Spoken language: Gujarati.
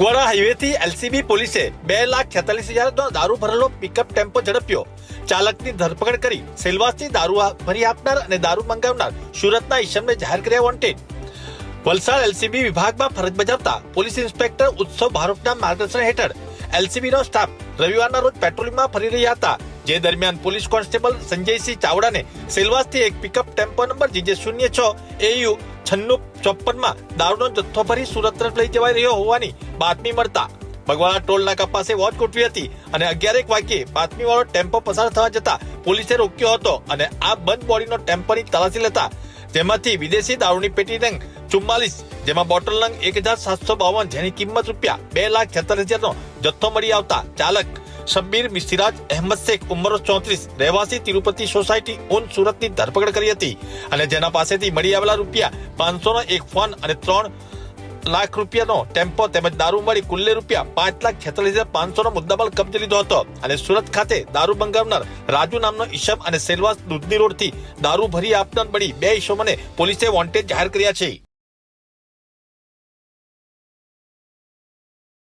હાઈવેથી એલસીબી પોલીસે બે લાખ છેતાલીસ હજારનો દારૂ ભરેલો પિકઅપ ટેમ્પો ઝડપ્યો. ચાલકની ધરપકડ કરી સેલવાસથી દારૂ ભરી આપનાર અને દારૂ મંગાવનાર સુરતના ઈશમને જાહેર કર્યા વોન્ટેડ વલસાડ એલસીબી વિભાગમાં ફરજ બજાવતા પોલીસ ઇન્સ્પેક્ટર ઉત્સવ ભારતના માર્ગદર્શન હેઠળ એલસીબી નો સ્ટાફ રવિવારના રોજ પેટ્રોલિંગમાં ફરી રહ્યા હતા. જે દરમિયાન પોલીસ કોન્સ્ટેબલ સંજયસિંહ ચાવડાને સેલવાસથી એક પિકઅપ ટેમ્પો નંબર જીજે શૂન્ય છ એયુ છન્નું ચોપ્પનમાં દારૂનો જથ્થો ભરી સુરત તરફ લઈ જવાઈ રહ્યો હોવાની બાતમી મળતા બગવાડા ટોલ નાકા પાસે વોચ ગોઠવી હતી અને અગિયારેક વાગ્યે બાતમી વાળો ટેમ્પો પસાર થવા જતા પોલીસે રોક્યો હતો અને આ બંધ બોડીનો ટેમ્પોની તલાશી લેતા જેમાંથી વિદેશી દારૂની પેટી નંગ ચુમ્માલીસ, જેમાં બોટલ નંગ એક હજાર સાતસો બાવન જેની કિંમત રૂપિયા બે લાખ છેતાલીસ હજારનો જથ્થો મળી આવતા ચાલક શબ્બીર મિસ્તિરાજ અહેમદ શેખ ઉંમર ચોત્રીસ, રહેવાસી તિરુપતિ સોસાયટી ઉન સુરતની ધરપકડ કરી હતી અને જેના પાસેથી મળી આવેલા રૂપિયા પાંચસો નો એક ફોન અને ત્રણ લાખ રૂપિયાનો ટેમ્પો તેમજ દારૂ મળી કુલ્લે રૂપિયા પાંચ લાખ છેતાલીસ હજાર પાંચસો નો મુદ્દામાલ કબજે લીધો હતો અને સુરત ખાતે દારૂ બંગાવનાર રાજુ નામનો ઈશમ અને સેલવાસ દૂધની રોડથી દારૂ ભરી આપનાર મળી બે ઈશમોને પોલીસે વોન્ટેડ જાહેર કર્યા છે.